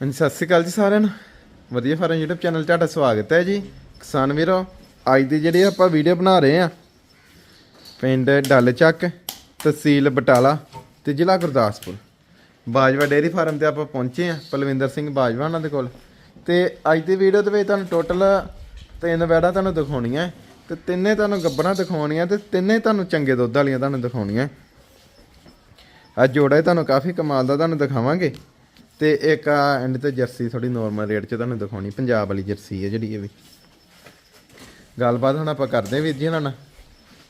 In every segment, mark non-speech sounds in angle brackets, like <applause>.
ਹਾਂਜੀ, ਸਤਿ ਸ਼੍ਰੀ ਅਕਾਲ ਜੀ ਸਾਰਿਆਂ ਨੂੰ। ਵਧੀਆ ਫਾਰਮ YouTube ਚੈਨਲ 'ਤੇ ਤੁਹਾਡਾ ਸਵਾਗਤ ਹੈ ਜੀ। ਕਿਸਾਨ ਵੀਰੋ, ਅੱਜ ਦੀ ਜਿਹੜੀ ਆਪਾਂ ਵੀਡੀਓ ਬਣਾ ਰਹੇ ਆ ਪਿੰਡ ਡੱਲ ਚੱਕ ਤਹਿਸੀਲ ਬਟਾਲਾ ਤੇ ਜ਼ਿਲ੍ਹਾ ਗੁਰਦਾਸਪੁਰ। ਬਾਜਵਾ ਡੇਅਰੀ ਫਾਰਮ ਤੇ ਆਪਾਂ ਪਹੁੰਚੇ ਆ ਪਲਵਿੰਦਰ ਸਿੰਘ ਬਾਜਵਾ ਉਹਨਾਂ ਦੇ ਕੋਲ। ਤੇ ਅੱਜ ਦੀ ਵੀਡੀਓ ਦੇ ਵਿੱਚ ਤੁਹਾਨੂੰ ਟੋਟਲ ਤਿੰਨ ਵੈੜਾਂ ਤੁਹਾਨੂੰ ਦਿਖਾਉਣੀਆਂ ਤੇ ਤਿੰਨੇ ਤੁਹਾਨੂੰ ਗੱਬਣਾ ਦਿਖਾਉਣੀਆਂ ਤੇ ਤਿੰਨੇ ਤੁਹਾਨੂੰ ਚੰਗੇ ਦੁੱਧ ਵਾਲੀਆਂ ਤੁਹਾਨੂੰ ਦਿਖਾਉਣੀਆਂ ਅੱਜ ਜੋੜਾ ਤੁਹਾਨੂੰ ਕਾਫੀ ਕਮਾਲ ਦਾ ਤੁਹਾਨੂੰ ਦਿਖਾਵਾਂਗੇ। ਤੇ ਇੱਕ ਆ ਐਂਡ ਤੇ ਜਰਸੀ ਥੋੜੀ ਨਾਰਮਲ ਰੇਟ 'ਚ ਤੁਹਾਨੂੰ ਦਿਖਾਉਣੀ ਪੰਜਾਬ ਵਾਲੀ ਜਰਸੀ ਹੈ ਜਿਹੜੀ ਇਹ ਵੀ। ਗੱਲਬਾਤ ਹੁਣ ਆਪਾਂ ਕਰਦੇ ਵੀਰ ਜੀ ਇਹਨਾਂ ਨਾਲ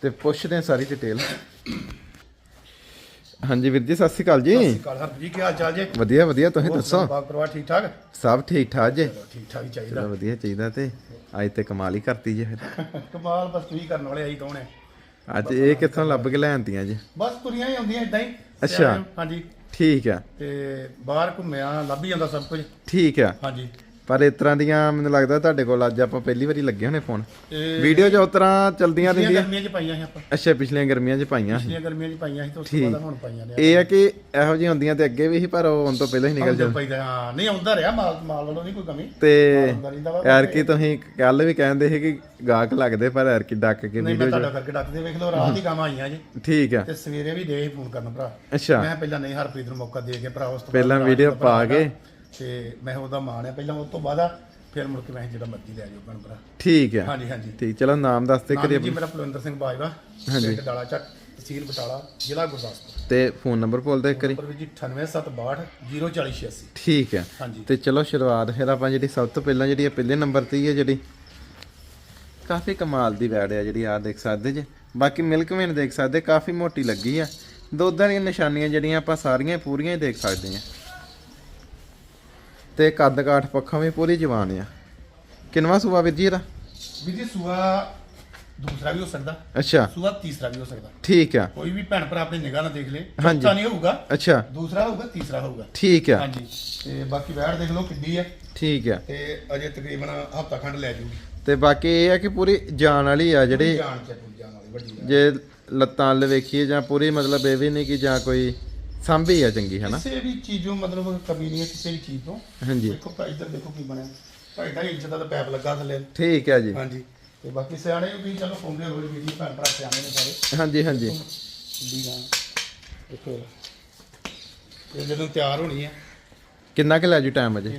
ਤੇ ਪੁੱਛਦੇ ਹਾਂ ਸਾਰੀ ਡਿਟੇਲ ਹਾਂਜੀ ਵੀਰ ਜੀ ਸਤਿ ਸ਼੍ਰੀ ਅਕਾਲ ਜੀ। ਕਾਲ ਹਰਪ ਜੀ ਕੀ ਹਾਲ ਚਾਲ ਜੇ? ਵਧੀਆ ਵਧੀਆ ਤੁਸੀਂ ਦੱਸੋ? ਬਾਗ ਪਰਿਵਾਰ ਠੀਕ ਠਾਕ? ਸਭ ਠੀਕ ਠਾਕ ਜੀ। ਠੀਕ ਠਾਕ ਹੀ ਚਾਹੀਦਾ। ਚਲੋ ਵਧੀਆ ਚਾਹੀਦਾ ਤੇ ਅੱਜ ਤੇ ਕਮਾਲ ਹੀ ਕਰਤੀ ਜੀ ਫਿਰ। <laughs> ਕਮਾਲ ਬਸ ਤੁਸੀਂ ਕਰਨ ਵਾਲੇ ਆਈ ਕੌਣ ਹੈ? ਅੱਜ ਇਹ ਕਿੱਥੋਂ ਲੱਭ ਕੇ ਲੈਣਤੀਆਂ ਜੀ? ਬਸ ਤੁਰੀਆਂ ਹੀ ਆਉਂਦੀਆਂ ਇਦਾਂ ਹੀ। ਅੱਛਾ। ਹਾਂਜੀ। ਠੀਕ ਆ ਤੇ ਬਾਹਰ ਘੁੰਮਿਆ ਲੱਭ ਹੀ ਜਾਂਦਾ ਸਭ ਕੁਝ। ਠੀਕ ਆ ਹਾਂਜੀ। ਪਰ ਇਸ ਤਰ੍ਹਾਂ ਦੀਆਂ ਮੈਨੂੰ ਲੱਗਦਾ ਤੁਹਾਡੇ ਕੋਲ ਅੱਜ ਆਪਾਂ ਪਹਿਲੀ ਵਾਰੀ ਲੱਗੇ ਹੋਣੇ ਫੋਨ ਇਹ ਵੀਡੀਓ 'ਚ ਉਸ ਤਰ੍ਹਾਂ ਚਲਦੀਆਂ ਪਿਛਲੀਆਂ ਰਹਿੰਦੀਆਂ। ਗਰਮੀਆਂ 'ਚ ਪਾਈਆਂ ਸੀ ਆਪਾਂ। ਅੱਛਾ ਪਿਛਲੀਆਂ ਗਰਮੀਆਂ 'ਚ ਪਾਈਆਂ ਸੀ। ਪਿਛਲੀਆਂ ਗਰਮੀਆਂ 'ਚ ਪਾਈਆਂ ਸੀ ਤੇ ਉਸ ਤੋਂ ਬਾਅਦ ਹੁਣ ਪਾਈਆਂ ਨੇ। ਇਹ ਆ ਕਿ ਇਹੋ ਜਿਹੀ ਹੁੰਦੀਆਂ ਤੇ ਅੱਗੇ ਵੀ ਸੀ ਪਰ ਉਹ ਹੁਣ ਤੋਂ ਪਹਿਲਾਂ ਹੀ ਨਿਕਲ ਜਦੋਂ ਪਾਈਦਾ ਹਾਂ ਨਹੀਂ ਆਉਂਦਾ ਰਿਹਾ ਮਾਲ ਮਾਲ ਵਾਲੋਂ ਨਹੀਂ ਕੋਈ ਕਮੀ। ਤੇ ਆਉਂਦਾ ਰਹਿੰਦਾ ਵਾ ਯਾਰ ਕੀ ਤੁਸੀਂ ਕੱਲ ਵੀ ਕਹਿੰਦੇ ਸੀ ਕਿ ਗਾਹਕ ਲੱਗਦੇ ਪਰ ਯਾਰ ਕੀ ਡੱਕ ਕੇ ਨਹੀਂ ਮੈਂ ਵੀਡੀਓ ਤੁਹਾਡਾ ਕਰਕੇ ਡੱਕਦੇ ਵੇਖ ਲਓ ਰਾਤ ਹੀ ਕੰਮ ਆਈਆਂ ਜੀ। ਠੀਕ ਆ। ਤੇ ਸਵੇਰੇ ਵੀ ਦੇ ਫੋਨ ਕਰਨ ਭਰਾ। ਅੱਛਾ। ਮੈਂ ਪਹਿਲਾਂ ਨਹੀਂ ਹਰਪ੍ਰੀਤ ਨੂੰ ਮੌਕਾ ਦੇ ਕੇ ਭਰਾ ਉਸ ਤੋਂ ਪਹਿਲਾਂ ਬਾਅਦ ਵੀਡੀਓ ਰਾਤ ਪਾ ਕੇ ਤੇ ਮੈਂ ਉਹਦਾ ਮਾਣ ਆ ਪਹਿਲਾਂ ਉਸ ਤੋਂ ਬਾਅਦ ਫਿਰ ਮੁੜ ਕੇ ਮੈਂ ਜਿਹੜਾ ਮਰਜ਼ੀ ਲੈ ਜਾਓ ਭੈਣ ਭਰਾ। ਠੀਕ ਆ। ਹਾਂਜੀ ਹਾਂਜੀ। ਠੀਕ ਚਲੋ ਨਾਮ ਦੱਸ ਦੇ ਨਾਮ ਕਰੀ ਜੀ ਮੇਰਾ ਪਲਵਿੰਦਰ ਸਿੰਘ ਬਾਜਵਾ। ਪਿੰਡ ਡਾਲਾ ਚੱਕ ਤਹਿਸੀਲ ਬਟਾਲਾ ਜ਼ਿਲ੍ਹਾ ਗੁਰਦਾਸਪੁਰ। ਤੇ ਫੋਨ ਨੰਬਰ ਬੋਲ ਦੇ ਇੱਕ ਵਾਰੀ। ਪਰ ਜੀ 9872 04086 ਠੀਕ ਆ। ਹਾਂਜੀ। ਤੇ ਚਲੋ ਸ਼ੁਰੂਆਤ ਫਿਰ ਆਪਾਂ ਜਿਹੜੀ ਸਭ ਤੋਂ ਪਹਿਲਾਂ ਜਿਹੜੀ ਇਹ ਪਹਿਲੇ ਨੰਬਰ ਤੇ ਹੀ ਹੈ ਜਿਹੜੀ। ਕਾਫੀ ਕਮਾਲ ਦੀ ਵੈੜ ਆ ਜਿਹੜੀ ਆ ਦੇਖ ਸਕਦੇ ਜੇ। ਬਾਕੀ ਮਿਲਕ ਵੇਨ ਦੇਖ ਸਕਦੇ ਕਾਫੀ ਮੋਟੀ ਲੱਗੀ ਆ। ਦੁੱਧ ਵਾਲੀਆਂ ਨਿਸ਼ਾਨੀਆਂ ਜਿਹੜੀਆਂ ਆਪਾਂ ਸਾਰੀਆਂ ਪੂਰੀਆਂ ਹੀ ਦੇਖ ਸਕਦੇ ਆ। ਤੇ ਕੱਦ ਕਾਠ ਪੱਖੋਂ ਵੀ ਪੂਰੀ ਜਵਾਨ ਆ। ਕਿੰਨਵਾ ਸੂਆ ਵੀਰ ਜੀ ਇਹਦਾ? ਵੀ ਜੀ ਸੂਆ ਦੂਸਰਾ ਵੀ ਹੋ ਸਕਦਾ। ਅੱਛਾ। ਸੂਆ ਤੀਸਰਾ ਵੀ ਹੋ ਸਕਦਾ। ਠੀਕ ਆ। ਕੋਈ ਵੀ ਭੈਣ ਭਰਾ ਆਪਣੀ ਨਿਗਾਹ ਨਾਲ ਦੇਖ ਲੇ ਹਾਂਜੀ। ਚੌਥਾ ਨਹੀਂ ਹੋਊਗਾ। ਅੱਛਾ। ਦੂਸਰਾ ਹੋਊਗਾ ਤੀਸਰਾ ਹੋਊਗਾ। ਠੀਕ ਆ। ਹਾਂਜੀ। ਤੇ ਬਾਕੀ ਵੈੜ ਦੇਖ ਲਓ ਕਿੱਡੀ ਹੈ ਠੀਕ ਆ। ਤੇ ਅਜੇ ਤਕਰੀਬਨ ਹਫਤਾ ਖੰਡ ਲੈ ਜੂਗੀ। ਤੇ ਬਾਕੀ ਇਹ ਆ ਕਿ ਪੂਰੀ ਜਾਨ ਵਾਲੀ ਆ ਜਿਹੜੀ ਜਾਣ ਚ ਪੂਰੀ ਜਾਣ ਵਾਲੀ ਵੱਡੀ ਹੈ ਜੇ ਲੱਤਾਂ ਵੱਲ ਵੇਖੀਏ ਜਾਂ ਪੂਰੀ ਮਤਲਬ ਇਹ ਵੀ ਨਹੀਂ ਕਿ ਜਾਂ ਕੋਈ ਸਾਂਭੀ ਆ ਚੰਗੀ ਹਨਾ? ਕਿਸੇ ਵੀ ਚੀਜ਼ੋਂ ਮਤਲਬ ਕਮੀ ਨਹੀਂ ਹੈ ਕਿਸੇ ਵੀ ਚੀਜ਼ ਤੋਂ। ਹਾਂਜੀ। ਦੇਖੋ ਭਾ ਇੱਧਰ ਦੇਖੋ ਕੀ ਬਣਿਆ। ਢਾਈ ਢਾਈ ਇੰਚ ਦਾ ਤਾਂ ਪੈਪ ਲੱਗਾ ਥੱਲੇ। ਠੀਕ ਹੈ ਜੀ। ਹਾਂਜੀ। ਤੇ ਬਾਕੀ ਸਿਆਣੇ ਵੀ ਚਲੋ ਪਾਉਂਦੇ ਹੋਏ ਵੀ ਜੀ ਭੈਣ ਭਰਾ ਸਿਆਣੇ ਨੇ ਸਾਰੇ। ਹਾਂਜੀ ਹਾਂਜੀ। ਦੀ ਗਾਂ ਦੇਖੋ। ਇਹ ਜਦੋਂ ਤਿਆਰ ਹੋਣੀ ਹੈ। ਕਿੰਨਾ ਕੁ ਲੈ ਜੂ ਟਾਈਮ ਅਜੇ?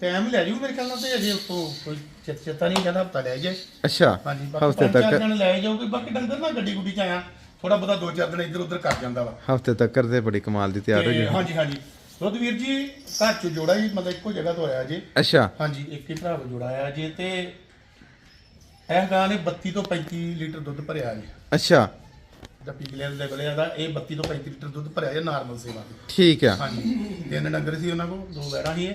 ਤੇ ਟਾਈਮ ਲੈ ਜੂ ਮੇਰੇ ਖਿਆਲ ਨਾਲ ਤੇ ਅਜੇ ਉੱਤੋਂ ਕੋਈ ਚਿਤ ਚੇਤਾ ਨਹੀਂ ਕਹਿੰਦਾ ਹਫਤਾ ਲੈ ਜੇ ਅੱਛਾ। ਹਾਂਜੀ ਬਾਕੀ ਹਫ਼ਤੇ ਪੰਜ ਚਾਰ ਤੱਕ। ਦਿਨ ਲੈ ਜਾਊਗੀ। ਬਾਕੀ ਡੰਗਰ ਨਾ ਗੱਡੀ ਗੁੱਡੀ ਚ ਆਇਆ। ਥੋੜਾ ਬਹੁਤਾ ਦੋ ਚਾਰ ਦਿਨ ਇੱਧਰ ਉੱਧਰ ਕਰ ਜਾਂਦਾ ਵਾ। ਹਫ਼ਤੇ ਤੱਕ ਤੇ ਬੜੀ ਕਮਾਲ ਦੀ ਤਿਆਰ ਹੋ ਤੇ ਜੂ ਹਾਂਜੀ ਹਾਂਜੀ। ਦੁੱਧ ਵੀਰ ਜੀ ਘਰ ਚ ਜੋੜਾ ਹੀ ਮਤਲਬ ਇੱਕੋ ਜਗ੍ਹਾ ਤੋਂ ਆਇਆ ਜੀ। ਅੱਛਾ। ਹਾਂਜੀ ਇੱਕ ਹੀ ਭਰਾ ਕੋਲ ਜੋੜਾ ਆਇਆ ਜੀ ਤੇ ਇਹ ਗਾਂ ਨੇ 32 ਤੋਂ 35 ਲੀਟਰ ਦੁੱਧ ਭਰਿਆ ਜੀ। ਅੱਛਾ। ਜਾਂ ਪੀਕਲੇ ਦੇ ਕੋਲੇ ਆਦਾ ਇਹ 32 ਤੋਂ 35 ਲੀਟਰ ਦੁੱਧ ਭਰਿਆ ਜੀ ਨਾਰਮਲ ਸੇਵਾ ਦੀ ਠੀਕ ਆ। ਹਾਂਜੀ। ਤਿੰਨ ਡੰਗਰ ਸੀ ਉਹਨਾਂ ਕੋਲ ਦੋ ਵੈੜਾਂ ਸੀ ਇਹ।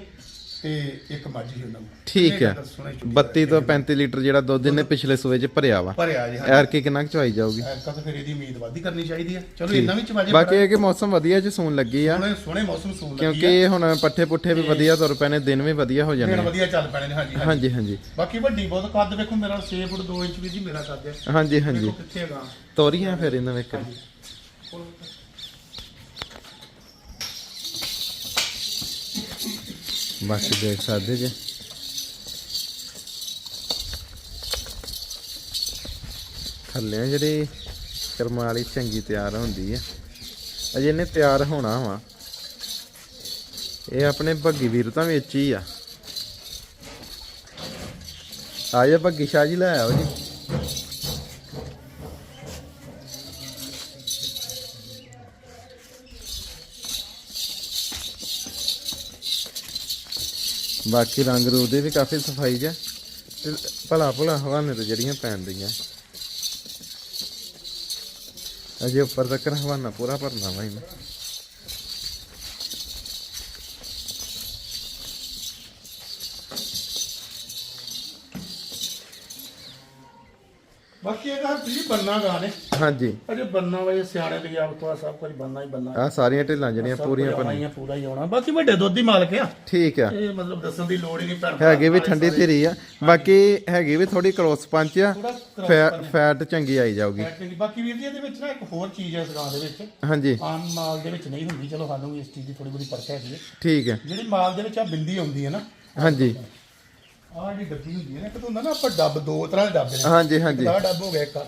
ਤੇ ਇੱਕ ਮੱਝ ਸੀ ਉਹਨਾਂ ਕੋਲ। ਠੀਕ ਹੈ। ਡੰਗਰ ਸੋਹਣੇ ਚੁੱਕੀ 32 ਤੋਂ 35 ਲੀਟਰ ਜਿਹੜਾ ਦੁੱਧ ਇਹਨੇ ਪਿਛਲੇ ਸੂਏ 'ਚ ਭਰਿਆ ਵਾ। ਭਰਿਆ ਜੀ ਹਾਂਜੀ। ਐਰ ਕੀ ਕਿੰਨਾ ਕੁ ਚਵਾਈ ਜਾਊਗੀ? ਐਰਕਾ ਤਾਂ ਫਿਰ ਇਹਦੀ ਉਮੀਦ ਵਾਧੀ ਕਰਨੀ ਚਾਹੀਦੀ ਹੈ। ਚਲੋ ਇੰਨਾ ਵੀ ਚਵਾਜੇ ਬਾਕੀ ਇਹ ਕਿ ਮੌਸਮ ਵਧੀਆ ਚ ਸੂਣ ਲੱਗੀ ਆ। ਸੋਹਣੇ ਸੋਹਣੇ ਮੌਸਮ ਸੂਲ ਲੱਗੀ ਕਿਉਂਕਿ ਹੁਣ ਪੱਠੇ ਪੁੱਠੇ ਵੀ ਵਧੀਆ ਤੁਰ ਨੇ ਦਿਨ ਵੀ ਵਧੀਆ ਹੋ ਜਾਣੇ ਦਿਨ ਆ। ਵਧੀਆ ਚੱਲ ਪੈਣੇ ਨੇ ਹਾਂਜੀ ਹਾਂਜੀ। ਬਾਕੀ ਵੱਡੀ ਬਹੁਤ ਕੱਦ ਵੇਖੋ ਮੇਰਾ 6 ਫੁੱਟ 2 ਇੰਚ ਵੀ ਜੀ ਮੇਰਾ ਕੱਦ ਹੈ। ਹਾਂਜੀ ਹਾਂਜੀ। ਦੇਖੋ ਕਿੱਥੇ ਹੈਗਾ। ਤੋਰੀਆਂ ਫਿਰ ਇਹਨਾਂ ਵਿੱਚ ਬਾਕੀ ਦੇਖ ਸਕਦੇ ਜੇ। ਥੱਲੇ ਜਿਹੜੀ ਕਰਮਾਂ ਵਾਲੀ ਚੰਗੀ ਤਿਆਰ ਹੁੰਦੀ ਆ। ਅਜੇ ਇਹਨੇ ਤਿਆਰ ਹੋਣਾ ਵਾ। ਇਹ ਆਪਣੇ ਭੱਗੀ ਵੀਰ ਤਾਂ ਵਿੱਚ ਹੀ ਆ। ਆ ਜਾ ਭੱਗੀ ਸ਼ਾਹ ਜੀ, ਲੈ ਆਓ ਜੀ। ਬਾਕੀ ਰੰਗ ਰੂਪ ਦੇ ਵੀ ਕਾਫੀ ਸਫ਼ਾਈ ਜਾ। ਤੇ ਭਲਾ ਭਲਾ ਹਵਾਨੇ ਤੇ ਜਿਹੜੀਆਂ ਪੈਂਦੀਆਂ ਅਜੇ ਉੱਪਰ ਤੱਕ ਹਵਾਨਾ ਪੂਰਾ ਭਰਨਾ ਵਾ ਇਹਨੇ। ਬਾਕੀ ਇਹਦਾ ਜੀ ਬੰਨਾ ਗਾ ਹਾਂਜੀ। ਅਜੇ ਬੰਨਾ ਵਾ ਇਹ ਸਿਆਣੇ ਲਈ ਆਪ ਤੋਂ ਸਭ ਕੁਝ ਬੰਨਾ ਹੀ ਬੰਨਾ। ਆ ਸਾਰੀਆਂ ਢਿੱਲਾਂ ਜਿਹੜੀਆਂ ਸਭ ਪੂਰੀਆਂ ਕੁਝ ਆਉਣਾ ਭੰਨੀਆਂ ਹੀ ਆ, ਪੂਰਾ ਹੀ ਆਉਣਾ। ਬਾਕੀ ਵੱਡੇ ਦੁੱਧ ਦੀ ਮਾਲਕ ਆ। ਠੀਕ ਆ। ਇਹ ਮਤਲਬ ਦੱਸਣ ਦੀ ਲੋੜ ਹੀ ਨਹੀਂ ਭਰਾ ਹੈਗੀ ਵੀ ਠੰਡੀ ਧੀਰੀ ਆ। ਬਾਕੀ ਹੈਗੀ ਵੀ ਥੋੜੀ ਕ੍ਰੋਸ ਪੰਚ ਆ। ਫੈ- ਫੈਟ ਚੰਗੀ ਆਈ ਜਾਊਗੀ। ਬਾਕੀ ਵੀਰ ਜੀ ਇਹਦੇ ਵਿੱਚ ਨਾ ਇੱਕ ਹੋਰ ਚੀਜ਼ ਹੈ ਇਸ ਗਾਂ ਦੇ ਵਿੱਚ। ਹਾਂਜੀ। ਆਮ ਮਾਲ ਦੇ ਵਿੱਚ ਨਹੀਂ ਹੁੰਦੀ। ਚਲੋ ਸਾਨੂੰ ਵੀ ਇਸ ਚੀਜ਼ ਦੀ ਥੋੜੀ ਬਹੁਤੀ ਪਰਖ ਹੈਗੀ ਹੈ ਠੀਕ ਹੈ ਜਿਹੜੀ ਮਾਲ ਦੇ ਵਿੱਚ ਆ ਬਿੰਦੀ ਆਉਂਦੀ ਹੈ ਨਾ। ਹਾਂਜੀ। ਆਹ ਜਿਹੜੀ ਡੱਬੀ ਹੁੰਦੀ ਹੈ ਨਾ ਇੱਕ ਤਾਂ ਹੁੰਦਾ ਨਾ ਆਪਾਂ ਡੱਬ ਦੋ ਤਰ੍ਹਾਂ ਦੇ ਡੱਬੇ ਨੇ। ਹਾਂਜੀ ਹਾਂਜੀ। ਆਹ ਡੱਬ ਹੋ ਗਿਆ ਇੱਕ ਆਹ।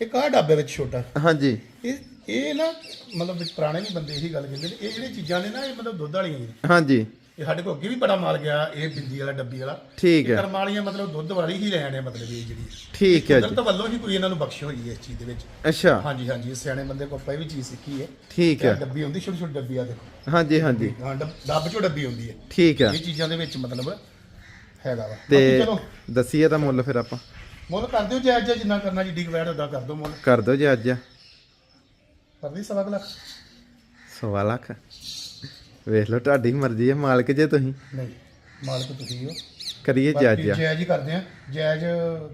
ਇੱਕ ਆਹ ਡੱਬੇ ਵਿੱਚ ਛੋਟਾ। ਹਾਂਜੀ। ਇਹ ਇਹ ਨਾ ਮਤਲਬ ਵਿੱਚ ਪੁਰਾਣੇ ਵੀ ਬੰਦੇ ਇਹੀ ਗੱਲ ਕਹਿੰਦੇ ਨੇ ਇਹ ਜਿਹੜੀਆਂ ਚੀਜ਼ਾਂ ਨੇ ਨਾ ਇਹ ਮਤਲਬ ਦੁੱਧ ਵਾਲੀਆਂ ਨੇ। ਹਾਂਜੀ। ਇਹ ਸਾਡੇ ਕੋਲ ਅੱਗੇ ਵੀ ਬੜਾ ਮਾਲ ਗਿਆ ਇਹ ਬਿੰਦੀ ਵਾਲਾ ਡੱਬੀ ਵਾਲਾ। ਠੀਕ ਹੈ। ਕਰਮ ਵਾਲੀਆਂ ਮਤਲਬ ਦੁੱਧ ਵਾਲੀ ਹੀ ਲੈਣ ਮਤਲਬ ਇਹ ਜਿਹੜੀ। ਠੀਕ ਹੈ ਜੀ। ਕੁਦਰਤ ਵੱਲੋਂ ਹੀ ਕੋਈ ਇਹਨਾਂ ਨੂੰ ਬਖਸ਼ ਹੋਈ ਹੈ ਇਸ ਚੀਜ਼ ਦੇ ਵਿੱਚ। ਅੱਛਾ। ਹਾਂਜੀ ਹਾਂਜੀ ਇਹ ਸਿਆਣੇ ਬੰਦੇ ਕੋਲ ਵੀ ਚੀਜ਼ ਸਿੱਖੀ ਹੈ। ਠੀਕ ਹੈ। ਡੱਬੀ ਹੁੰਦੀ ਛੋਟੀ ਛੋਟੀ ਡੱਬੀ ਆ ਦੇਖੋ। ਹਾਂਜੀ ਹਾਂਜੀ। ਹਾਂ ਡੱਬ- ਚੋਂ ਡੱਬੀ ਹੁੰਦੀ ਹੈ। ਠੀਕ ਹੈ। ਇਹ ਚੀਜ਼ਾਂ ਦੇ ਵਿੱਚ ਮਤਲਬ ਹੈਗਾ ਵਾ। ਤੇ ਚਲੋ। ਦਸੀਏ ਦਾ ਮੁੱਲ ਫਿਰ ਆਪਾਂ। ਮੁੱਲ ਕਰ ਦਿਓ ਜਾਇਜ਼ ਜਿਹਾ ਜਿੰਨਾ ਕਰਨਾ ਜੀ ਡਿਗ ਵੈਡ ਉਹਦਾ ਕਰ ਦਿਓ ਮੁੱਲ। ਕਰ ਦਿਓ ਜੀ ਅੱਜ ਕਰ ਦੀ ਸਵਾ ਕੁ ਲੱਖ। ਸਵਾ ਲੱਖ। ਵੇਖ ਲਓ ਤੁਹਾਡੀ ਮਰਜ਼ੀ ਹੈ ਮਾਲਕ ਜੇ ਤੁਸੀਂ। ਨਹੀਂ ਮਾਲਕ ਤੁਸੀਂ ਹੋ। ਕਰੀਏ ਜੀ ਅੱਜ ਬਾਕੀ ਜਾਇਜ਼ ਹੀ ਕਰਦੇ ਆ। ਜਾਇਜ਼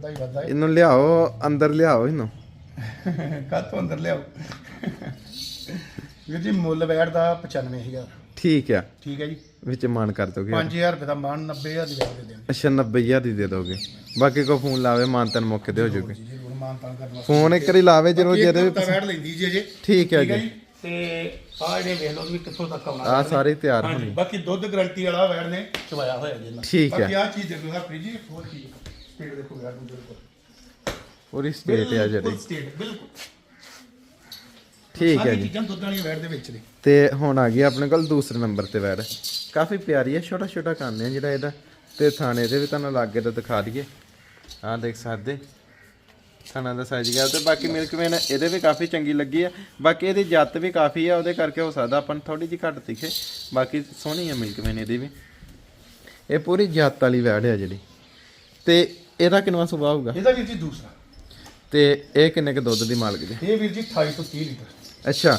ਦਾ ਹੀ ਵਾਧਾ ਇਹਨੂੰ ਲਿਆਓ ਅੰਦਰ ਲਿਆਓ ਇਹਨੂੰ। ਹੈ ਕੱਲ ਤੋਂ ਅੰਦਰ ਲਿਆਓ? ਵੀਰ ਜੀ ਮੁੱਲ ਵੈਡ ਦਾ 95000 ਠੀਕ ਆ। ਠੀਕ ਹੈ ਜੀ। ਵਿੱਚ ਮਾਨ ਕਰ ਦੋਗੇ। 5000 ਰੁਪਏ ਦਾ ਮਾਨ 90000 ਦੀ ਦੇ ਦੇਣ। ਅੱਛਾ 90000 ਦੀ ਦੇ ਦੋਗੇ। ਬਾਕੀ ਕੋ ਫੋਨ ਲਾਵੇ ਮਾਨ ਤਨ ਮੌਕੇ ਤੇ ਹੋ ਜਾਊਗੇ ਜੀ ਜੀ ਮਾਨ ਤਾਂ ਕਰਨਾ ਫੋਨ ਇੱਕ ਵਾਰੀ ਲਾਵੇ ਜਦੋਂ ਜਿਹਦੇ ਵੀ ਲੈਂਦੀ ਜੀ ਠੀਕ ਹੈ ਜੀ। ਤੇ ਆ ਜਿਹੜੇ ਵੇਖ ਲਓ ਵੀ ਕਿੱਥੋਂ ਤੱਕ ਆਉਣਾ। ਆ ਸਾਰੇ ਤਿਆਰ ਹੋਣੇ। ਬਾਕੀ ਦੁੱਧ ਗਰੰਟੀ ਵਾਲਾ ਵੈਡ ਨੇ ਚਵਾਇਆ ਹੋਇਆ ਜੀ ਠੀਕ ਹੈ। ਬਾਕੀ ਆ ਚੀਜ਼ ਦੇਖੋ ਹਰਪ੍ਰੀਤ ਜੀ ਹੋਰ ਚੀਜ਼। ਸਪੀਡ ਦੇਖੋ ਵੈਡ ਨੂੰ ਬਿਲਕੁਲ। ਪੂਰੀ ਸਟੇਟ ਆ ਜਿਹੜੀ। ਸਟੇਟ ਬਿਲਕੁਲ। ਠੀਕ ਹੈ ਜੀ। ਚੀਜ਼ਾਂ ਦੁੱਧ ਵਾਲੀਆਂ ਵੈਡ ਦੇ ਵਿੱਚ ਨੇ। ਤੇ ਹੁਣ ਆ ਗਈ ਆਪਣੇ ਕੋਲ ਦੂਸਰੇ ਨੰਬਰ ਤੇ ਵੈੜ। ਕਾਫੀ ਪਿਆਰੀ ਹੈ ਛੋਟਾ ਛੋਟਾ ਕੰਨ ਹੈ ਜਿਹੜਾ ਇਹਦਾ। ਤੇ ਥਾਣੇ ਦੇ ਵੀ ਤੁਹਾਨੂੰ ਲਾਗੇ ਤੋਂ ਦਿਖਾ ਦਈਏ। ਆਹ ਦੇਖ ਸਕਦੇ। ਥਾਣਾ ਦਾ ਸਾਈਜ਼ ਗਿਆ। ਤੇ ਬਾਕੀ ਮਿਲਕ ਵੇਨ ਇਹਦੇ ਵੀ ਕਾਫੀ ਚੰਗੀ ਲੱਗੀ ਆ। ਬਾਕੀ ਇਹਦੀ ਜੱਤ ਵੀ ਕਾਫੀ ਆ ਉਹਦੇ ਕਰਕੇ ਹੋ ਸਕਦਾ ਆਪਾਂ ਥੋੜੀ ਜਿਹੀ ਘੱਟ ਦਿਖੇ। ਬਾਕੀ ਸੋਹਣੀ ਆ ਮਿਲਕ ਵੇਨ ਇਹਦੀ ਵੀ। ਇਹ ਪੂਰੀ ਜੱਤ ਵਾਲੀ ਵੈੜ ਆ ਜਿਹੜੀ। ਤੇ ਇਹਦਾ ਕਿੰਨਾ ਸੁਭਾਅ ਹੋਊਗਾ? ਇਹਦਾ ਵੀਰ ਜੀ ਦੂਸਰਾ। ਤੇ ਇਹ ਕਿੰਨੇ ਕ ਦੁੱਧ ਦੀ ਮਾਲਕ ਦੀ? ਇਹ ਵੀਰ ਜੀ 28 ਤੋਂ 30 ਲੀਟਰ। ਅੱਛਾ।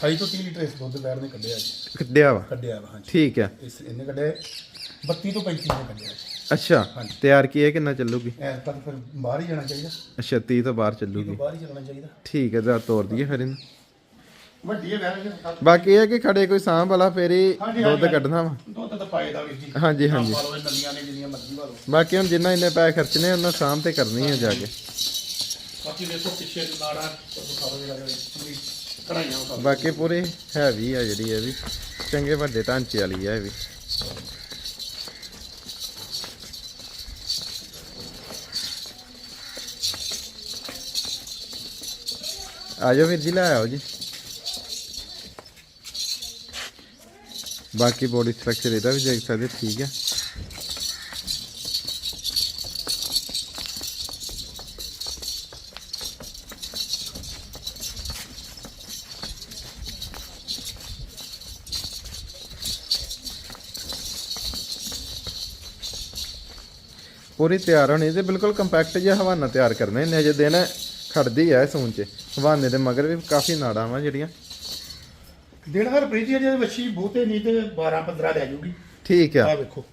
28 ਤੋਂ 30 ਲੀਟਰ ਇਸ ਦੁੱਧ ਵੈੜ ਨੇ ਕੱਢਿਆ ਜੀ। ਕੱਢਿਆ ਵਾ? ਕੱਢਿਆ ਵਾ ਹਾਂਜੀ। ਠੀਕ ਆ ਇਸ ਇਹਨੇ ਕੱਢੇ 32 ਤੋਂ 35 ਨੇ ਕੱਢਿਆ ਜੀ। ਅੱਛਾ। ਤਿਆਰ ਕੀ ਇਹ ਕਿੰਨਾ ਚੱਲੂਗੀ? ਐਸ ਤੱਕ ਫਿਰ ਬਾਹਰ ਹੀ ਜਾਣਾ ਚਾਹੀਦਾ। ਅੱਛਾ 30 ਤੋਂ ਬਾਹਰ ਚੱਲੂਗੀ ਤੋਂ ਬਾਹਰ ਹੀ ਚੱਲਣਾ ਚਾਹੀਦਾ। ਠੀਕ ਹੈ ਤਾਂ ਤੋਰ ਦਈਏ ਫਿਰ ਇਹਨੂੰ। ਵੱਡੀ ਹੈ ਜੀ ਬਾਕੀ ਇਹ ਹੈ ਕਿ ਖੜੇ ਕੋਈ ਸਾਂਭ ਵਾਲਾ ਫੇਰ ਹੀ ਦੁੱਧ। ਕੱਢਣਾ ਵਾ। ਦੁੱਧ ਤਾਂ ਪਾਏ ਦਾ ਵੀਰ ਜੀ। ਹਾਂਜੀ ਹਾਂਜੀ। ਨਵੀਆਂ ਨੇ ਜਿੰਨੀਆਂ ਮਰਜ਼ੀ ਲਓ ਬਾਕੀ ਹੁਣ ਜਿੰਨਾ ਇੰਨੇ ਪੈਸੇ ਖਰਚਨੇ ਉਹਨਾਂ ਸਾਂਭ ਤੇ ਕਰਨੀ ਹੈ ਜਾ ਕੇ। ਬਾਕੀ ਦੇਖੋ ਪਿੱਛੇ ਨਾੜਾ ਸਾਰਾ ਜਿਹੜਾ ਪੂਰੀ ਕਢਾਈਆਂ ਬਾਕੀ ਪੂਰੀ ਹੈਵੀ ਆ ਜਿਹੜੀ ਇਹ ਵੀ। ਚੰਗੇ ਵੱਡੇ ਢਾਂਚੇ ਵਾਲੀ ਆ ਇਹ ਵੀ। ਆ ਜਾਓ ਵੀਰ ਜੀ, ਲੈ ਆਓ ਜੀ। ਬਾਕੀ ਬੋਡੀ ਸਟਰਕਚਰ ਇਹਦਾ ਵੀ ਦੇਖ ਸਕਦੇ, ਠੀਕ ਹੈ ਪੂਰੀ ਤਿਆਰ ਹੋਣੀ ਤੇ ਬਿਲਕੁਲ ਕੰਪੈਕਟ ਜਿਹਾ ਹਵਾਨਾ ਤਿਆਰ ਕਰਨੇ ਨੇ ਅਜੇ ਦਿਨ ਖੜਦੀ ਐ ਸੂਨ ਚ। ਹਵਾਨੇ ਦੇ ਮਗਰ ਵੀ ਕਾਫੀ ਨਾੜਾਂ ਵਾ ਜਿਹੜੀਆਂ। ਦਿਨ ਹਰ ਪ੍ਰੀਤ ਜੀ ਜੇ ਵੱਛੀ ਬਹੁਤੇ ਨਹੀਂ ਤੇ 12 15 ਲੈ ਜੂਗੀ। ਠੀਕ ਆ। ਆ ਵੇਖੋ।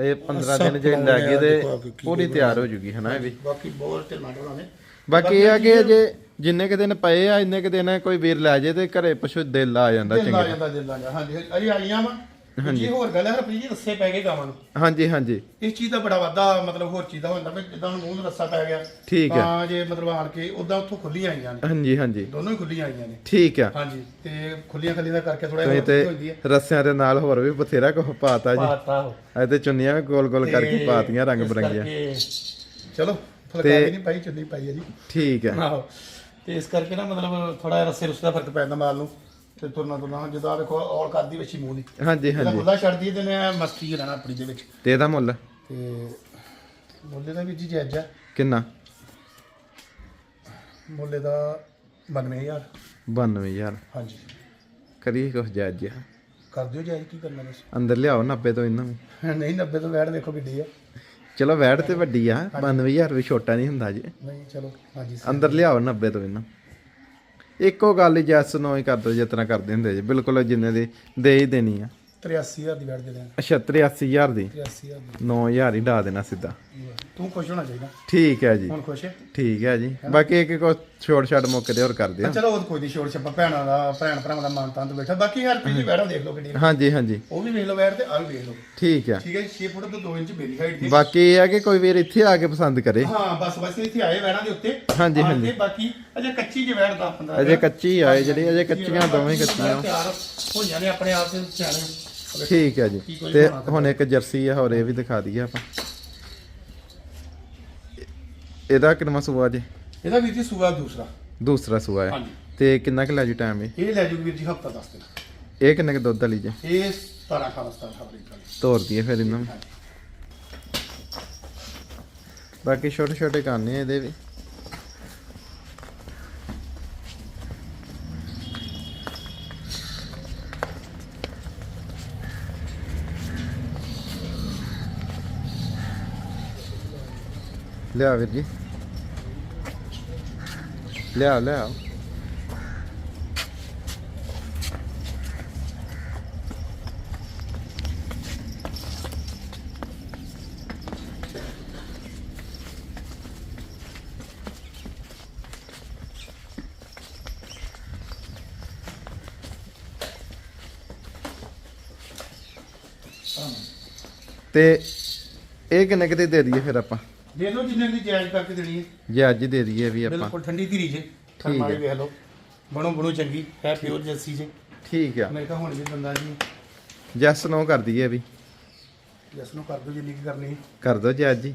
ਇਹ 15 ਦਿਨ ਜੇ ਲੈ ਗਏ ਤੇ ਪੂਰੀ ਤਿਆਰ ਹੋ ਜੂਗੀ ਹਨਾ ਇਹ ਵੀ। ਬਾਕੀ ਬੋਲ ਤੇ ਨਾਟਕਾਂ ਨੇ। ਬਾਕੀ ਇਹ ਆ ਕਿ ਅਜੇ ਜਿੰਨੇ ਕ ਦਿਨ ਪਏ ਆ ਇੰਨੇ ਕ ਦਿਨ ਕੋਈ ਵੀਰ ਲੈ ਜੇ ਤੇ ਘਰੇ ਪਸ਼ੂ ਦਿਲ ਆ ਜਾਂਦਾ ਦਿਲ ਚੰਗੇ। ਜਾਂਦਾ ਦਿਲ ਹਾਂਜੀ ਅਜੇ ਆਈਆਂ ਵਾ। ਜੀ ਹੋਰ ਗੱਲ ਹੈ ਹਰਪ੍ਰੀਤ ਜੀ ਰੱਸੇ ਪੈ ਗਏ ਗਾਵਾਂ ਨੂੰ। ਹਾਂਜੀ ਹਾਂਜੀ। ਇਸ ਚੀਜ਼ ਦਾ ਬੜਾ ਵਾਧਾ ਮਤਲਬ ਹੋਰ ਚੀਜ਼ ਦਾ ਹੁੰਦਾ ਵੀ ਜਿੱਦਾਂ ਹੁਣ ਮੂੰਹ ਨੂੰ ਰੱਸਾ ਪੈ ਗਿਆ ਠੀਕ ਹੈ। ਤਾਂ ਜੇ ਮਤਲਬ ਆਣ ਕੇ ਉਦਾਂ ਉੱਥੋਂ ਖੁੱਲੀਆਂ ਆਈਆਂ ਨੇ। ਹਾਂਜੀ ਹਾਂਜੀ। ਦੋਨੋਂ ਹੀ ਖੁੱਲੀਆਂ ਆਈਆਂ ਨੇ। ਠੀਕ ਆ ਹਾਂਜੀ ਤੇ ਖੁੱਲੀਆਂ ਖੱਲੀਆਂ ਦਾ ਕਰਕੇ ਥੋੜਾ ਤੁਸੀਂ ਜਿਹਾ ਹੁੰਦੀ ਤੇ ਹੈ। ਰੱਸਿਆਂ ਦੇ ਨਾਲ ਹੋਰ ਵੀ ਬਥੇਰਾ ਕੁਝ ਪਾਤਾ ਜੀ। ਪਾਤਾ ਹੋ ਇਹ ਤੇ ਚੁੰਨੀਆਂ ਵੀ ਗੋਲ ਗੋਲ ਕਰਕੇ ਤੇ ਪਾਤੀਆਂ ਰੰਗ ਬਰੰਗੀਆਂ। ਚਲੋ ਫੁਲਕਾਰੀ ਨਹੀਂ ਪਾਈ ਚੁੰਨੀ ਪਾਈ ਹੈ ਜੀ। ਠੀਕ ਆ ਆਹੋ। ਤੇ ਇਸ ਕਰਕੇ ਨਾ ਮਤਲਬ ਥੋੜਾ ਜਿਹਾ ਰਸੇ ਰੁਸੇ ਦਾ ਫ਼ਰਕ ਪੈ ਜਾਂਦਾ ਮਾਲ ਨੂੰ। ਤੇ ਤੁਰਨਾ ਤੁਰਨਾ ਜਦੋਂ ਆਹ ਵੇਖੋ ਔਲ ਕਰਦੀ ਵਿੱਚ ਹੀ ਮੂੰਹ ਦੀ। ਹਾਂਜੀ ਇਹਦਾ ਹਾਂਜੀ। ਖੁੱਲਾ ਛੱਡਦੀ ਤੇ ਨੇ ਮਸਤੀ ਰਹਿਣਾ ਆਪਣੀ ਦੇ ਵਿੱਚ। ਤੇ ਇਹਦਾ ਮੁੱਲ? ਤੇ ਮੁੱਲੇ ਦਾ ਵੀ ਜੀ ਜਾਇਜ਼ ਆ। ਕਿੰਨਾ? ਮੁੱਲੇ ਦਾ 92000 92000 ਹਾਂਜੀ। ਕਰੀਏ ਕੁਝ ਜਾਇਜ਼ ਜਿਹਾ ਕਰ ਦਿਓ ਜਾਇਜ਼ ਕੀ ਕਰਨਾ ਤੁਸੀਂ ਅੰਦਰ ਲਿਆਓ 90 ਤੋਂ ਇਹਨਾਂ ਨੂੰ। <laughs> ਨਹੀਂ 90 ਤੋਂ ਵੈਟ ਦੇਖੋ ਕਿੱਡੀ ਆ। ਚਲੋ ਵੈੜ ਤੇ ਵੱਡੀ ਆ 92000 ਵੀ ਛੋਟਾ ਨਹੀਂ ਹੁੰਦਾ ਜੀ। ਨਹੀਂ ਚਲੋ ਹਾਂਜੀ ਅੰਦਰ ਲਿਆਓ 90 ਤੋਂ ਇਹਨਾਂ ਇੱਕੋ ਗੱਲ ਹੀ ਜੈਸ ਨੋ ਹੀ ਕਰ ਦੋ ਜਿਸ ਤਰ੍ਹਾਂ ਕਰਦੇ ਹੁੰਦੇ ਜੀ ਬਿਲਕੁਲ ਜਿੰਨੇ ਦੀ ਦੇ ਹੀ ਦੇਣੀ ਆ। 83000 ਦੀ ਵੈਟ ਦੇ ਦੇਣ। ਅੱਛਾ 83000 ਦੀ? 83000 ਦੀ। 9000 ਹੀ ਡਾ ਦੇਣਾ ਸਿੱਧਾ। ਤੂੰ ਖੁਸ਼ ਹੋਣਾ ਚਾਹੀਦਾ। ਠੀਕ ਹੈ ਜੀ। ਹੁਣ ਖੁਸ਼ ਹੈ? ਠੀਕ ਹੈ ਜੀ। ਬਾਕੀ ਇੱਕ ਕੋ ਛੋਟ ਛਾਟ ਮੌਕੇ ਤੇ ਹੋਰ ਕਰ ਦਿਓ। ਚਲੋ ਉਹ ਕੋਈ ਨਹੀਂ ਛੋੜ ਛੱਪਾ ਭੈਣਾਂ ਦਾ ਭੈਣ ਭਰਾਵਾਂ ਦਾ ਮਾਨ ਤਾਂ ਬੈਠਾ। ਬਾਕੀ ਹਰ ਪੀਜੀ ਵੈੜਾ ਦੇਖ ਲਓ ਕਿੰਨੀ ਹਾਂਜੀ ਹਾਂਜੀ। ਉਹ ਵੀ ਵੇਖ ਲਓ ਵੈੜ ਤੇ ਆ ਵੀ ਵੇਖ ਲਓ। ਠੀਕ ਹੈ। ਠੀਕ ਹੈ 6 ਫੁੱਟ ਤੋਂ 2 ਇੰਚ ਮੇਰੀ ਹਾਈਟ ਦੀ। ਬਾਕੀ ਇਹ ਹੈ ਕਿ ਕੋਈ ਵੀਰ ਇੱਥੇ ਆ ਕੇ ਪਸੰਦ ਕਰੇ। ਹਾਂ ਬਸ ਬਸ ਇੱਥੇ ਆਏ ਵੈੜਾਂ ਦੇ ਉੱਤੇ। ਹਾਂਜੀ, ਹਾਂਜੀ। ਬਾਕੀ ਅਜੇ ਕੱਚੀ ਜਿਹੀ ਵੈੜ ਦਾ 15 ਅਜੇ ਕੱਚੀ ਆਏ ਜਿਹੜੀ ਅਜੇ ਕੱਚੀਆਂ ਦੋਵੇਂ ਕੱਚੀਆਂ। ਤਿਆਰ ਹੋਈਆਂ ਨੇ ਆਪਣੇ ਆਪ ਦੇ ਸਿਆਣੇ। ਠੀਕ ਹੈ ਜੀ। ਤੇ ਹੋਣਾ ਹੁਣ ਇੱਕ ਜਰਸੀ ਆ ਹੋਰ ਇਹ ਵੀ ਦਿਖਾ ਦਈਏ ਆਪਾਂ। ਇਹਦਾ ਕਿੰਨਾ ਸੂਆ ਜੀ? ਇਹਦਾ ਵੀਰ ਜੀ ਸੂਆ ਦੂਸਰਾ। ਦੂਸਰਾ ਸੂਆ ਹੈ। ਹਾਂਜੀ। ਤੇ ਕਿੰਨਾ ਕੁ ਲੈ ਜੂ ਟਾਈਮ ਇਹ ਇਹ ਲੈ ਜੂ ਵੀਰ ਜੀ ਹਫਤਾ 10 ਦਿਨ। ਇਹ ਕਿੰਨੇ ਕੁ ਦੁੱਧ ਵਾਲੀ ਜੇ? ਇਹ 17 18 17 18 ਲੀਟਰ ਤੋਰ ਦਈਏ ਫਿਰ ਇਹਨਾਂ ਨੂੰ। ਬਾਕੀ ਛੋਟੇ ਛੋਟੇ ਕਾਨੇ ਆ ਇਹਦੇ ਵੀ। ਲਿਆ ਵੀਰ ਜੀ। ਲਿਆ ਲਿਆ ਤੇ ਇਹ ਕਿੰਨੇ ਕਿਤੇ ਦੇ ਦਈਏ ਫਿਰ ਆਪਾਂ? ਦੇ ਲਓ ਜਿੰਨੇ ਦੀ ਜਾਇਜ਼ ਕਰਕੇ ਦੇਣੀ ਹੈ। ਜੇ ਅੱਜ ਦੇ ਦਈਏ ਵੀ ਆਪਾਂ। ਬਿਲਕੁਲ ਠੰਡੀ ਧੀਰੀ ਜੇ। ਹੈ। ਵੇਖ ਲਓ। ਬਣੋ ਬਣੋ ਚੰਗੀ। ਹੈ ਪਿਓਰ ਜੱਸੀ ਜੇ। ਠੀਕ ਆ। ਮੇਰੇ ਕਾ ਹੁਣ ਵੀ ਬੰਦਾ ਜੀ। ਜੈਸ ਨੋ ਕਰ ਦਈਏ ਵੀ। ਜਸ ਨੂੰ ਕਰ ਦਿਓ ਜਿੰਨੀ ਕੀ ਕਰਨੀ ਹੈ। ਕਰ ਦੋ ਜੀ। ਅੱਜ ਹੀ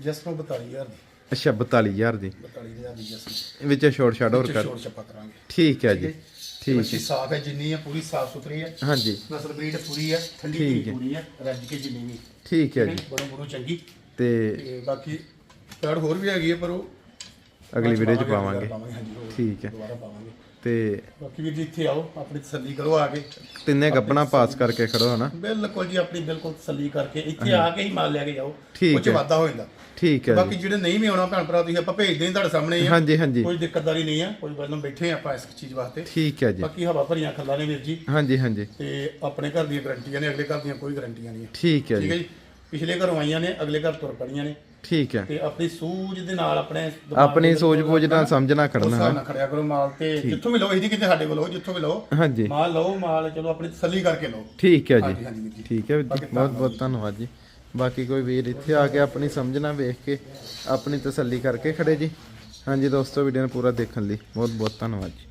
ਜਸ ਨੂੰ 42000 ਦੀ। ਅੱਛਾ 42000 ਦੀ। 42000 ਦੀ ਜਸ ਵਿੱਚ ਛੋੜ ਛਾੜ ਹੋਰ ਕਰ। ਛੋੜ ਛੱਪਾ ਕਰਾਂਗੇ। ਠੀਕ ਹੈ ਜੀ। ਠੀਕ ਬੱਚੀ ਸਾਫ਼ ਹੈ ਜਿੰਨੀ ਹੈ ਪੂਰੀ ਸਾਫ਼ ਸੁਥਰੀ ਹੈ। ਹਾਂਜੀ। ਨਸਲ ਬਰੀਡ ਪੂਰੀ ਹੈ ਠੰਡੀ ਠੀਕ ਧੀਰੀ ਹੈ। ਪੂਰੀ ਹੈ ਰੱਜ ਕੇ ਜਿੰਨੀ ਵੀ। ਠੀਕ ਹੈ ਜੀ। ਬਣੋ ਬਣੋ ਚੰਗੀ। ਤੇ ਤੇ ਬਾਕੀ ਪੈੜ ਹੋਰ ਵੀ ਹੈਗੀ ਹੈ ਪਰ ਉਹ ਅਗਲੀ ਵੀਡੀਓ ਚ ਪਾਵਾਂਗੇ, ਹਾਂਜੀ, ਠੀਕ ਹੈ। ਦੁਬਾਰਾ ਪਾਵਾਂਗੇ। ਤੇ ਬਾਕੀ ਵੀ ਜੀ ਇੱਥੇ ਆਓ ਆਪਣੀ ਤਸੱਲੀ ਕਰੋ ਆ ਕੇ। ਤਿੰਨੇ ਗੱਪਣਾ ਪਾਸ ਕਰਕੇ ਖੜੋ ਹਨਾ? ਬਿਲਕੁਲ ਜੀ ਆਪਣੀ ਬਿਲਕੁਲ ਤਸੱਲੀ ਕਰਕੇ। ਇੱਥੇ ਆ ਕੇ ਹੀ ਮਾਲ ਲੈ ਕੇ ਜਾਓ ਠੀਕ ਉਹ ਚ ਹੈ। ਵਾਧਾ ਹੋ ਜਾਂਦਾ। ਠੀਕ ਹੈ ਬਾਕੀ ਜੀ। ਜਿਹੜੇ ਨਹੀਂ ਵੀ ਆਉਣਾ ਭੈਣ ਭਰਾ ਤੁਸੀਂ ਆਪਾਂ ਭੇਜਦੇ ਹਾਂ ਤੁਹਾਡੇ ਸਾਹਮਣੇ ਹੀ ਆ। ਹਾਂਜੀ ਹਾਂਜੀ। ਕੋਈ ਦਿੱਕਤਦਾਰੀ ਨਹੀਂ ਆ ਕੋਈ ਗੱਲ ਨਹੀਂ ਬੈਠੇ ਆਪਾਂ ਇਸ ਚੀਜ਼ ਵਾਸਤੇ। ਠੀਕ ਹੈ ਜੀ। ਬਾਕੀ ਹਵਾ ਭਰੀਆਂ ਖੱਲਾਂ ਨੇ ਵੀਰ ਜੀ। ਹਾਂਜੀ ਹਾਂਜੀ। ਤੇ ਆਪਣੇ ਘਰ ਦੀਆਂ ਗਰੰਟੀਆਂ ਨੇ ਅਗਲੇ ਘਰ ਦੀਆਂ ਕੋਈ ਗਰੰਟੀਆਂ ਨਹੀਂ ਠੀਕ ਹੈ ਠੀਕ ਹੈ ਜੀ। ਜੀ। ਪਿਛਲੇ ਘਰੋਂ ਆਈਆਂ ਨੇ ਅਗਲੇ ਘਰ ਤੁਰ ਪੜੀਆਂ ਨੇ। ਠੀਕ ਹੈ। ਤੇ ਆਪਣੀ ਸੂਝ ਦੇ ਨਾਲ ਆਪਣੇ ਦਿਮਾਗ ਆਪਣੀ ਦੇ ਸੋਚ ਬੂਝ ਨਾਲ ਸਮਝਣਾ ਹਿਸਾਬ ਖੜਨਾ। ਨਾਲ ਖੜਿਆ ਕਰੋ ਮਾਲ ਤੇ ਜਿੱਥੋਂ ਵੀ ਲਓ ਇਹ ਨਹੀਂ ਕਿਤੇ ਸਾਡੇ ਕੋਲ ਲਓ ਜਿੱਥੋਂ ਵੀ ਲਓ। ਹਾਂਜੀ। ਮਾਲ ਲਓ ਮਾਲ ਚਲੋ ਆਪਣੀ ਤਸੱਲੀ ਕਰਕੇ ਲਓ। ਠੀਕ ਹੈ ਜੀ। ਹਾਂਜੀ ਹਾਂਜੀ ਵੀਰ ਜੀ। ਠੀਕ ਹੈ ਵੀਰ ਜੀ। ਬਹੁਤ ਬਹੁਤ ਧੰਨਵਾਦ ਜੀ। ਬਾਕੀ ਕੋਈ ਵੀਰ ਇੱਥੇ ਆ ਕੇ ਆਪਣੀ ਸਮਝਣਾ ਵੇਖ ਕੇ ਆਪਣੀ ਤਸੱਲੀ ਕਰਕੇ ਖੜੇ ਜੀ। ਹਾਂਜੀ ਦੋਸਤੋ ਵੀਡੀਓ ਨੂੰ ਪੂਰਾ ਦੇਖਣ ਲਈ ਬਹੁਤ ਬਹੁਤ ਧੰਨਵਾਦ ਜੀ।